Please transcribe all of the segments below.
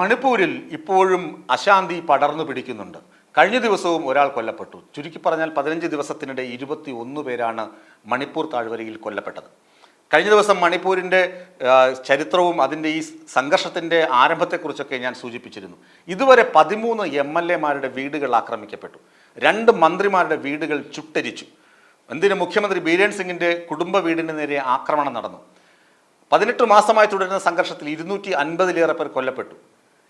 മണിപ്പൂരിൽ ഇപ്പോഴും അശാന്തി പടർന്നു പിടിക്കുന്നുണ്ട്. കഴിഞ്ഞ ദിവസവും ഒരാൾ കൊല്ലപ്പെട്ടു. ചുരുക്കി പറഞ്ഞാൽ പതിനഞ്ച് ദിവസത്തിനിടെ ഇരുപത്തി ഒന്ന് പേരാണ് മണിപ്പൂർ താഴ്വരയിൽ കൊല്ലപ്പെട്ടത്. കഴിഞ്ഞ ദിവസം മണിപ്പൂരിന്റെ ചരിത്രവും അതിന്റെ ഈ സംഘർഷത്തിന്റെ ആരംഭത്തെക്കുറിച്ചൊക്കെ ഞാൻ സൂചിപ്പിച്ചിരുന്നു. ഇതുവരെ പതിമൂന്ന് എം എൽ എമാരുടെ വീടുകൾ ആക്രമിക്കപ്പെട്ടു. രണ്ട് മന്ത്രിമാരുടെ വീടുകൾ ചുട്ടരിച്ചു. എന്തിന് മുഖ്യമന്ത്രി ബീരേൻ സിംഗിന്റെ കുടുംബ വീടിന് നേരെ ആക്രമണം നടന്നു. പതിനെട്ട് മാസമായി തുടരുന്ന സംഘർഷത്തിൽ ഇരുന്നൂറ്റി അൻപതിലേറെ പേർ കൊല്ലപ്പെട്ടു.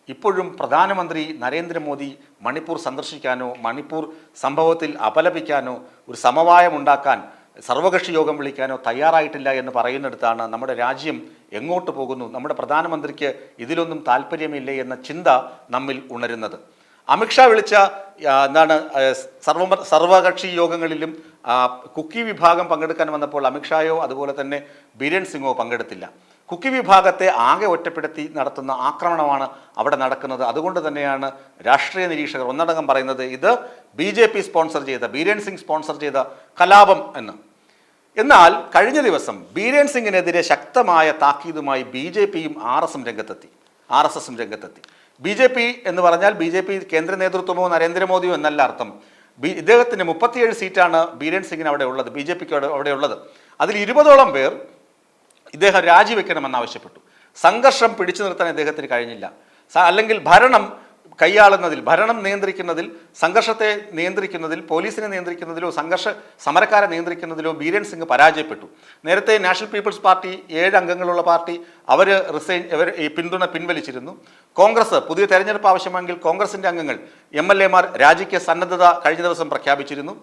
ഇപ്പോഴും പ്രധാനമന്ത്രി നരേന്ദ്രമോദി മണിപ്പൂർ സന്ദർശിക്കാനോ മണിപ്പൂർ സംഭവത്തിൽ അപലപിക്കാനോ ഒരു സമവായമുണ്ടാക്കാൻ സർവകക്ഷി യോഗം വിളിക്കാനോ തയ്യാറായിട്ടില്ല എന്ന് പറയുന്നിടത്താണ് നമ്മുടെ രാജ്യം എങ്ങോട്ട് പോകുന്നു. നമ്മുടെ പ്രധാനമന്ത്രിക്ക് ഇതിലൊന്നും താല്പര്യമില്ലേ എന്ന ചിന്ത നമ്മിൽ ഉണരുന്നത്. അമിത്ഷാ വിളിച്ച എന്താണ് സർവ സർവകക്ഷി യോഗങ്ങളിലും കുക്കി വിഭാഗം പങ്കെടുക്കാൻ വന്നപ്പോൾ അമിത്ഷായോ അതുപോലെ തന്നെ ബിരൺ സിംഗോ പങ്കെടുത്തില്ല. കുക്കി വിഭാഗത്തെ ആകെ ഒറ്റപ്പെടുത്തി നടത്തുന്ന ആക്രമണമാണ് അവിടെ നടക്കുന്നത്. അതുകൊണ്ട് തന്നെയാണ് രാഷ്ട്രീയ നിരീക്ഷകർ ഒന്നടങ്കം പറയുന്നത് ഇത് ബി ജെ പി സ്പോൺസർ ചെയ്ത ബീരേൻ സിംഗ് സ്പോൺസർ ചെയ്ത കലാപം എന്ന്. എന്നാൽ കഴിഞ്ഞ ദിവസം ബീരൻ സിംഗിനെതിരെ ശക്തമായ താക്കീതുമായി ബി ജെ പിയും ആർ എസും രംഗത്തെത്തി. ആർ എസ് എസും രംഗത്തെത്തി. ബി ജെ പി എന്ന് പറഞ്ഞാൽ ബി ജെ പി കേന്ദ്ര നേതൃത്വമോ നരേന്ദ്രമോദിയോ എന്നല്ല അർത്ഥം. ബി ഇദ്ദേഹത്തിന് മുപ്പത്തിയേഴ് സീറ്റാണ് ബീരൻ സിംഗിന് അവിടെ ഉള്ളത് ബി ജെ പിക്ക് അവിടെ ഉള്ളത്. അതിൽ ഇരുപതോളം പേർ ഇദ്ദേഹം രാജിവെക്കണമെന്ന് ആവശ്യപ്പെട്ടു. സംഘർഷം പിടിച്ചു നിർത്താൻ ഇദ്ദേഹത്തിന് കഴിഞ്ഞില്ല. അല്ലെങ്കിൽ ഭരണം കൈയാളുന്നതിൽ ഭരണം നിയന്ത്രിക്കുന്നതിൽ സംഘർഷത്തെ നിയന്ത്രിക്കുന്നതിൽ പോലീസിനെ നിയന്ത്രിക്കുന്നതിലോ സംഘർഷ സമരക്കാരെ നിയന്ത്രിക്കുന്നതിലോ ബീരൻ സിംഗ് പരാജയപ്പെട്ടു. നേരത്തെ നാഷണൽ പീപ്പിൾസ് പാർട്ടി ഏഴ് അംഗങ്ങളുള്ള പാർട്ടി അവർ റിസൈൻ അവർ ഈ പിന്തുണ പിൻവലിച്ചിരുന്നു. കോൺഗ്രസ് പുതിയ തെരഞ്ഞെടുപ്പ് ആവശ്യമെങ്കിൽ കോൺഗ്രസിന്റെ അംഗങ്ങൾ എം എൽ എമാർ രാജിക്ക് സന്നദ്ധത കഴിഞ്ഞ ദിവസം പ്രഖ്യാപിച്ചിരുന്നു.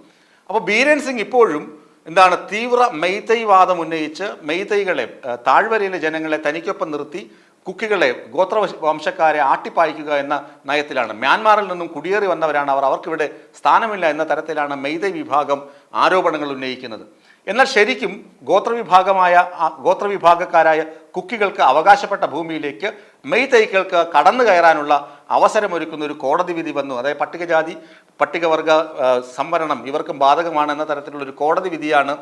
അപ്പോൾ ബീരൻ സിംഗ് ഇപ്പോഴും എന്താണ് തീവ്ര മെയ്തൈ വാദം ഉന്നയിച്ച് മെയ്തൈകളെ താഴ്വരയിലെ ജനങ്ങളെ തനിക്കൊപ്പം നിർത്തി കുക്കികളെ ഗോത്ര വംശക്കാരെ ആട്ടിപ്പായിക്കുക എന്ന നയത്തിലാണ്. മ്യാൻമാറിൽ നിന്നും കുടിയേറി വന്നവരാണ് അവർ. അവർക്കിവിടെ സ്ഥാനമില്ല എന്ന തരത്തിലാണ് മെയ്തൈ വിഭാഗം ആരോപണങ്ങൾ ഉന്നയിക്കുന്നത്. എന്നാൽ ശരിക്കും ഗോത്രവിഭാഗമായ ഗോത്ര ഗോത്രവിഭാഗക്കാരായ കുക്കികൾക്ക് അവകാശപ്പെട്ട ഭൂമിയിലേക്ക് മെയ്തൈക്കൾക്ക് കടന്നു കയറാനുള്ള അവസരമൊരുക്കുന്ന ഒരു കോടതി വിധി വന്നു. അതായത് പട്ടികജാതി പട്ടികവർഗ സംവരണം ഇവർക്കും ബാധകമാണ് എന്ന തരത്തിലുള്ള ഒരു കോടതി വിധിയാണ്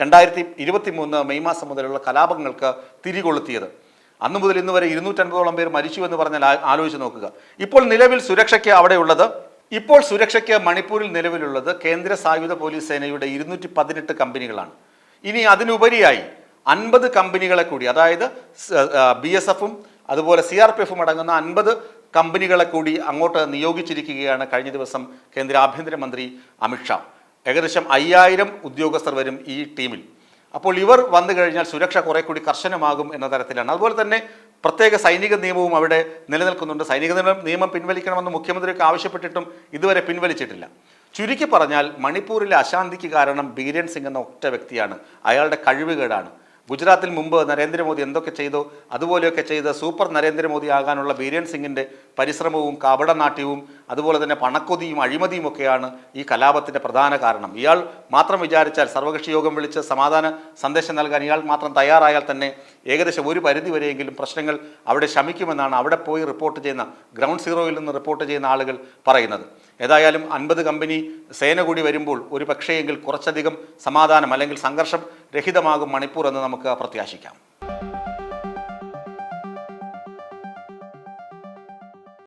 രണ്ടായിരത്തി ഇരുപത്തി മൂന്ന് മെയ് മാസം മുതലുള്ള കലാപങ്ങൾക്ക് തിരികൊളുത്തിയത്. അന്നു മുതൽ ഇന്ന് വരെ ഇരുന്നൂറ്റൻപതോളം പേർ മരിച്ചു എന്ന് പറഞ്ഞാൽ ആലോചിച്ച് നോക്കുക. ഇപ്പോൾ നിലവിൽ സുരക്ഷയ്ക്ക് അവിടെയുള്ളത് ഇപ്പോൾ സുരക്ഷയ്ക്ക് മണിപ്പൂരിൽ നിലവിലുള്ളത് കേന്ദ്ര സായുധ പോലീസ് സേനയുടെ ഇരുന്നൂറ്റി പതിനെട്ട് കമ്പനികളാണ്. ഇനി അതിനുപരിയായി അൻപത് കമ്പനികളെ കൂടി അതായത് ബി എസ് എഫും അതുപോലെ സി ആർ പി എഫും അടങ്ങുന്ന അൻപത് കമ്പനികളെ കൂടി അങ്ങോട്ട് നിയോഗിച്ചിരിക്കുകയാണ് കഴിഞ്ഞ ദിവസം കേന്ദ്ര ആഭ്യന്തരമന്ത്രി അമിത്ഷാ ഏകദേശം അയ്യായിരം ഉദ്യോഗസ്ഥർ വരും ഈ ടീമിൽ. അപ്പോൾ ഇവർ വന്നു കഴിഞ്ഞാൽ സുരക്ഷ കുറെ കൂടി കർശനമാകും എന്ന തരത്തിലാണ്. അതുപോലെ തന്നെ പ്രത്യേക സൈനിക നിയമവും അവിടെ നിലനിൽക്കുന്നുണ്ട്. സൈനിക നിയമം പിൻവലിക്കണമെന്ന് മുഖ്യമന്ത്രിയൊക്കെ ആവശ്യപ്പെട്ടിട്ടും ഇതുവരെ പിൻവലിച്ചിട്ടില്ല. ചുരുക്കി പറഞ്ഞാൽ മണിപ്പൂരിലെ അശാന്തിക്ക് കാരണം ബീരൻ സിംഗ് എന്ന ഒറ്റ വ്യക്തിയാണ്. അയാളുടെ കഴിവുകേടാണ്. ഗുജറാത്തിൽ മുമ്പ് നരേന്ദ്രമോദി എന്തൊക്കെ ചെയ്തോ? അതുപോലെയൊക്കെ ചെയ്ത് സൂപ്പർ നരേന്ദ്രമോദി ആകാനുള്ള ബീരൻ സിംഗിന്റെ പരിശ്രമവും കപടനാട്യവും അതുപോലെ തന്നെ പണക്കൊതിയും അഴിമതിയും ഒക്കെയാണ് ഈ കലാപത്തിന്റെ പ്രധാന കാരണം. ഇയാൾ മാത്രം വിചാരിച്ചാൽ സർവകക്ഷി യോഗം വിളിച്ച് സമാധാന സന്ദേശം നൽകാൻ ഇയാൾ മാത്രം തയ്യാറായാൽ തന്നെ ഏകദേശം ഒരു പരിധി വരെയെങ്കിലും പ്രശ്നങ്ങൾ അവിടെ ശമിക്കുമെന്നാണ് അവിടെ പോയി റിപ്പോർട്ട് ചെയ്യുന്ന ഗ്രൗണ്ട് സീറോയിൽ നിന്ന് റിപ്പോർട്ട് ചെയ്യുന്ന ആളുകൾ പറയുന്നത്. ഏതായാലും അൻപത് കമ്പനി സേന കൂടി വരുമ്പോൾ ഒരു പക്ഷേയെങ്കിൽ കുറച്ചധികം സമാധാനം അല്ലെങ്കിൽ സംഘർഷം രഹിതമാകും മണിപ്പൂർ എന്ന് നമുക്ക് പ്രത്യാശിക്കാം.